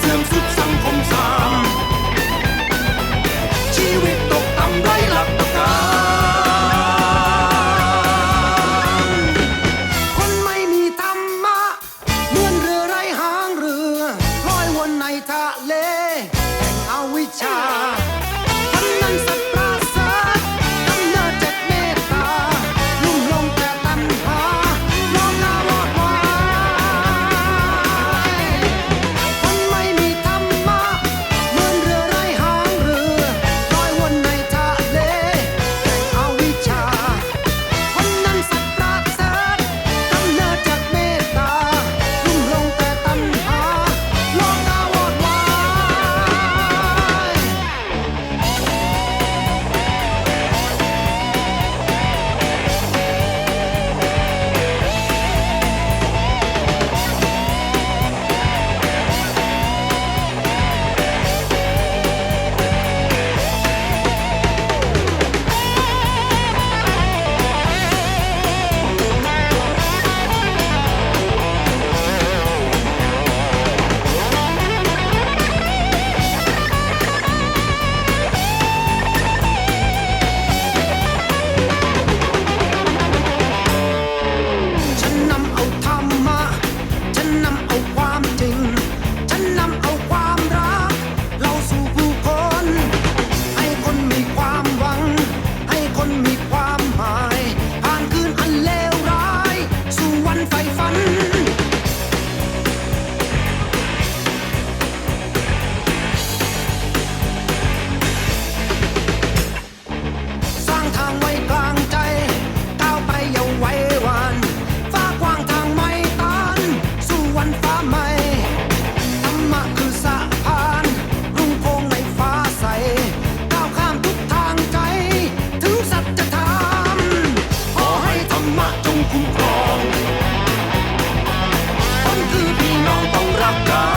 เสื่อมสุดสังคมสาม คนคือพี่น้องต้องรักกัน